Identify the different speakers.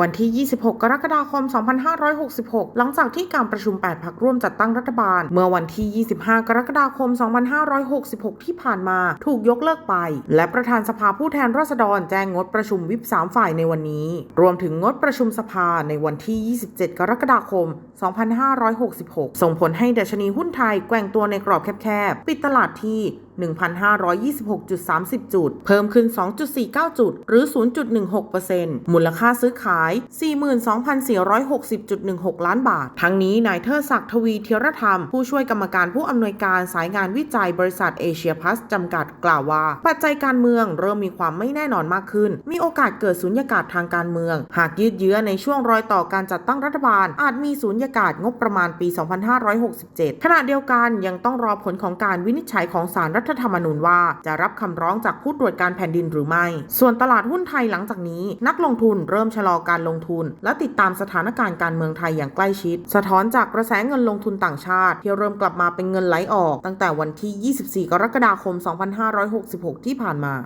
Speaker 1: วันที่ 26 กรกฎาคม 2566 หลังจากที่การประชุม 8 พักร่วมจัดตั้งรัฐบาล เมื่อวันที่ 25 กรกฎาคม 2566 ที่ผ่านมาถูกยกเลิกไป และประธานสภาผู้แทนราษฎรแจ้งงดประชุมวิป 3 ฝ่ายในวันนี้ รวมถึงงดประชุมสภาในวันที่ 27 กรกฎาคม 2566 ส่งผลให้ดัชนีหุ้นไทยแกว่งตัวในกรอบแคบๆ ปิดตลาดที่ 1,526.30 จุด เพิ่มขึ้น 2.49 จุด หรือ 0.16%มูลค่าซื้อขาย 42,460.16 ล้านบาท ทั้งนี้นายเทิดศักดิ์ทวีเทียรธรรม ผู้ช่วยกรรมการผู้อำนวยการสายงานวิจัยบริษัทเอเชียพัสจำกัดกล่าวว่า ปัจจัยการเมืองเริ่มมีความไม่แน่นอนมากขึ้น มีโอกาสเกิดสุญญากาศทางการเมือง หากยืดเยื้อในช่วงรอยต่อการจัดตั้งรัฐบาล อาจมีสุญญากาศงบประมาณปี 2567 ขณะเดียวกันยังต้องรอผลของการวินิจฉัยของศาลรัฐธรรมนูญว่าจะรับคำร้องจากผู้ตรวจการแผ่นดินหรือไม่ ส่วนตลาดหุ้นไทยหลังจากนี้ นักลงทุนเริ่มชะลอการลงทุน และติดตามสถานการณ์การเมืองไทยอย่างใกล้ชิด สะท้อนจากกระแสเงินลงทุนต่างชาติ ที่เริ่มกลับมาเป็นเงินไหลออก ตั้งแต่วันที่ 24 กรกฎาคม 2566 ที่ผ่านมา